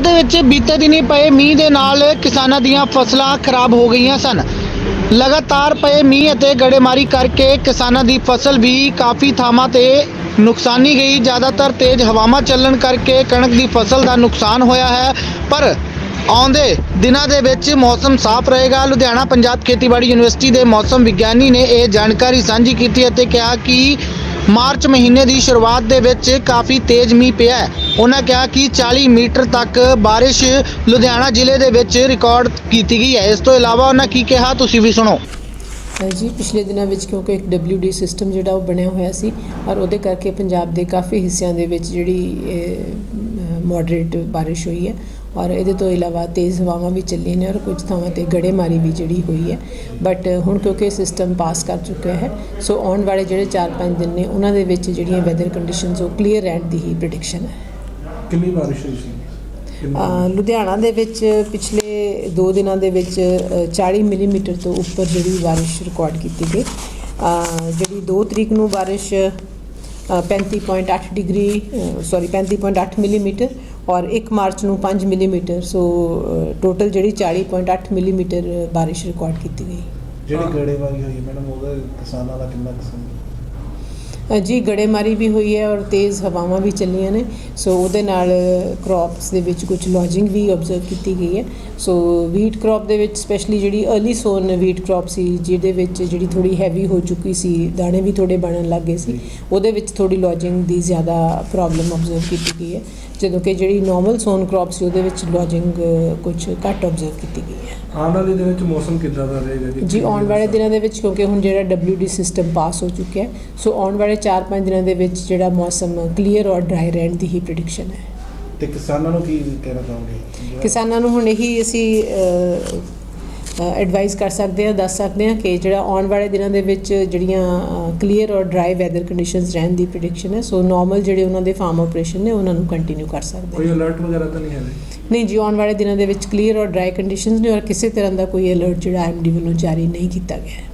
ਪੰਜਾਬ ਦੇ ਵਿੱਚ ਬੀਤੇ ਦਿਨੀ ਪਏ ਮੀਂਹ ਦੇ ਨਾਲ ਕਿਸਾਨਾਂ ਦੀਆਂ ਫਸਲਾਂ ਖਰਾਬ ਹੋ ਗਈਆਂ ਸਨ। ਲਗਾਤਾਰ ਪਏ ਮੀਂਹ ਅਤੇ ਗੜੇਮਾਰੀ ਕਰਕੇ ਕਿਸਾਨਾਂ ਦੀ ਫਸਲ ਵੀ ਕਾਫੀ ਥਾਵਾਂ ਤੇ ਨੁਕਸਾਨੀ ਗਈ। ਜ਼ਿਆਦਾਤਰ ਤੇਜ਼ ਹਵਾਵਾਂ ਚੱਲਣ ਕਰਕੇ ਕਣਕ ਦੀ ਫਸਲ ਦਾ ਨੁਕਸਾਨ ਹੋਇਆ ਹੈ। ਪਰ ਆਉਂਦੇ ਦਿਨਾਂ ਦੇ ਵਿੱਚ ਮੌਸਮ ਸਾਫ਼ ਰਹੇਗਾ। ਲੁਧਿਆਣਾ ਪੰਜਾਬ ਖੇਤੀਬਾੜੀ ਯੂਨੀਵਰਸਿਟੀ ਦੇ ਮੌਸਮ ਵਿਗਿਆਨੀ ਨੇ ਇਹ ਜਾਣਕਾਰੀ ਸਾਂਝੀ ਕੀਤੀ ਅਤੇ ਕਿਹਾ ਕਿ ਮਾਰਚ ਮਹੀਨੇ ਦੀ ਸ਼ੁਰੂਆਤ ਦੇ ਵਿੱਚ ਕਾਫੀ ਤੇਜ਼ ਮੀਂਹ ਪਿਆ ਉਹਨਾਂ ਕਿਹਾ ਕਿ 40 ਮੀਟਰ ਤੱਕ ਬਾਰਿਸ਼ ਲੁਧਿਆਣਾ ਜ਼ਿਲ੍ਹੇ ਦੇ ਵਿੱਚ ਰਿਕਾਰਡ ਕੀਤੀ ਗਈ ਹੈ। ਇਸ ਤੋਂ ਇਲਾਵਾ ਉਹਨਾਂ ਕੀ ਕਿਹਾ ਤੁਸੀਂ ਵੀ ਸੁਣੋ। ਅ, ਜੀ ਪਿਛਲੇ ਦਿਨਾਂ ਵਿੱਚ ਕਿਉਂਕਿ ਇੱਕ WD ਸਿਸਟਮ ਜਿਹੜਾ ਉਹ ਬਣਿਆ ਹੋਇਆ ਸੀ ਔਰ ਉਹਦੇ ਕਰਕੇ ਪੰਜਾਬ ਦੇ ਕਾਫੀ ਹਿੱਸਿਆਂ ਦੇ ਵਿੱਚ ਜਿਹੜੀ ਮੋਡਰੇਟ ਬਾਰਿਸ਼ ਹੋਈ ਹੈ ਔਰ ਇਹਦੇ ਤੋਂ ਇਲਾਵਾ ਤੇਜ਼ ਹਵਾਵਾਂ ਵੀ ਚੱਲੀਆਂ ਨੇ ਔਰ ਕੁਝ ਥਾਵਾਂ ਤੇ ਗੜੇਮਾਰੀ ਵੀ ਜਿਹੜੀ ਹੋਈ ਹੈ। ਬਟ ਹੁਣ ਕਿਉਂਕਿ ਸਿਸਟਮ ਪਾਸ ਕਰ ਚੁੱਕਿਆ ਹੈ ਸੋ ਆਉਣ ਵਾਲੇ ਜਿਹੜੇ 4-5 ਦਿਨ ਨੇ ਉਹਨਾਂ ਦੇ ਵਿੱਚ ਜਿਹੜੀਆਂ ਵੈਦਰ ਕੰਡੀਸ਼ਨਸ ਉਹ ਕਲੀਅਰ ਰਹਿਣ ਦੀ ਹੀ ਪ੍ਰੈਡਿਕਸ਼ਨ ਹੈ। ਕਿੰਨੀ ਬਾਰਿਸ਼ ਹੋਈ ਸੀ? ਅ, ਲੁਧਿਆਣਾ ਦੇ ਵਿੱਚ ਪਿਛਲੇ 2 ਦਿਨਾਂ ਦੇ ਵਿੱਚ ਅ, 40 ਮਿਲੀਮੀਟਰ ਤੋਂ ਉੱਪਰ ਜਿਹੜੀ ਬਾਰਿਸ਼ ਰਿਕਾਰਡ ਕੀਤੀ ਗਈ। ਅ, ਜਿਹੜੀ 2 ਤਰੀਕ ਨੂੰ ਬਾਰਿਸ਼ ਅ, 35.8 ਡਿਗਰੀ ਸੌਰੀ 35.8 ਮਿਲੀਮੀਟਰ ਔਰ 1 ਮਾਰਚ ਨੂੰ 5 ਮਿਲੀਮੀਟਰ ਸੋ ਟੋਟਲ ਜਿਹੜੀ 40.8 ਮਿਲੀਮੀਟਰ ਬਾਰਿਸ਼ ਰਿਕਾਰਡ ਕੀਤੀ ਗਈ। ਜਿਹੜੀ ਗੜੇਮਾਰੀ ਹੋਈ ਮੈਡਮ ਉਹਦਾ ਕਿਸਾਨਾਂ ਦਾ ਕਿੰਨਾ ਕਿਸਮ ਜੀ, ਗੜੇਮਾਰੀ ਵੀ ਹੋਈ ਹੈ ਔਰ ਤੇਜ਼ ਹਵਾਵਾਂ ਵੀ ਚੱਲੀਆਂ ਨੇ। ਸੋ ਉਹਦੇ ਨਾਲ ਕ੍ਰੌਪਸ ਦੇ ਵਿੱਚ ਕੁਝ ਲੌਜਿੰਗ ਵੀ ਆਬਜ਼ਰਵ ਕੀਤੀ ਗਈ ਹੈ। ਸੋ ਵੀਟ ਕ੍ਰੌਪ ਦੇ ਵਿੱਚ ਸਪੈਸ਼ਲੀ ਜਿਹੜੀ अर्ਲੀ ਸੋਨ ਵੀਟ ਕ੍ਰੌਪ ਸੀ, ਜਿਹਦੇ ਵਿੱਚ ਜਿਹੜੀ ਥੋੜੀ ਹੈਵੀ ਹੋ ਚੁੱਕੀ ਸੀ, ਦਾਣੇ ਵੀ ਥੋੜੇ ਬਣਨ ਲੱਗ ਗਏ ਸੀ, ਉਹਦੇ ਵਿੱਚ ਥੋੜੀ ਲੌਜਿੰਗ ਦੀ ਜ਼ਿਆਦਾ ਪ੍ਰੋਬਲਮ ਆਬਜ਼ਰਵ ਕੀਤੀ ਗਈ ਹੈ। ਜਦੋਂ ਕਿ ਜਿਹੜੀ ਨਾਰਮਲ ਸੋਨ ਕ੍ਰੌਪ ਸੀ, ਉਹਦੇ ਵਿੱਚ ਲੌਜਿੰਗ ਕੁਝ ਘੱਟ ਆਬਜ਼ਰਵ ਕੀਤੀ ਗਈ ਹੈ। ਆਉਣ ਵਾਲੇ ਦਿਨਾਂ ਵਿੱਚ ਮੌਸਮ ਕਿੱਦਾਂ ਦਾ ਰਹੇਗਾ ਜੀ? ਜੀ ਆਉਣ ਵਾਲੇ ਦਿਨਾਂ ਦੇ ਵਿੱਚ ਕਿਉਂਕਿ ਹੁਣ ਜਿਹੜਾ WD ਸਿਸਟਮ ਪਾਸ ਹੋ ਚੁੱਕਿਆ ਹੈ ਸੋ ਆਉਣ ਵਾਲੇ 4-5 ਦਿਨਾਂ ਦੇ ਵਿੱਚ ਜਿਹੜਾ ਮੌਸਮ ਕਲੀਅਰ ਔਰ ਡਰਾਈ ਰਹਿਣ ਦੀ ਹੀ ਪ੍ਰੈਡਿਕਸ਼ਨ ਹੈ। ਤੇ ਕਿਸਾਨਾਂ ਨੂੰ ਕੀ ਕਹਿਣਾ ਚਾਹੋਗੇ? ਕਿਸਾਨਾਂ ਨੂੰ ਹੁਣ ਇਹੀ ਅਸੀਂ ਐਡਵਾਈਸ ਕਰ ਸਕਦੇ ਹਾਂ ਦੱਸ ਸਕਦੇ ਹਾਂ ਕਿ ਜਿਹੜਾ ਆਉਣ ਵਾਲੇ ਦਿਨਾਂ ਦੇ ਵਿੱਚ ਜਿਹੜੀਆਂ ਕਲੀਅਰ ਔਰ ਡਰਾਈ ਵੈਦਰ ਕੰਡੀਸ਼ਨਸ ਰਹਿਣ ਦੀ ਪ੍ਰੈਡਿਕਸ਼ਨ ਹੈ। ਸੋ ਨਾਰਮਲ ਜਿਹੜੇ ਉਹਨਾਂ ਦੇ ਫਾਰਮ ਆਪਰੇਸ਼ਨ ਨੇ ਉਹਨਾਂ ਨੂੰ ਕੰਟੀਨਿਊ ਕਰ ਸਕਦੇ ਕੋਈ ਅਲਰਟ ਵਗੈਰਾ ਤਾਂ ਨਹੀਂ ਹਾਂ। ਨਹੀਂ ਜੀ ਆਉਣ ਵਾਲੇ ਦਿਨਾਂ ਦੇ ਵਿੱਚ ਕਲੀਅਰ ਔਰ ਡਰਾਈ ਕੰਡੀਸ਼ਨਸ ਨੇ ਔਰ ਕਿਸੇ ਤਰ੍ਹਾਂ ਦਾ ਕੋਈ ਅਲਰਟ ਜਿਹੜਾ ਐਮਡੀ ਵੱਲੋਂ ਜਾਰੀ ਨਹੀਂ ਕੀਤਾ ਗਿਆ ਹੈ।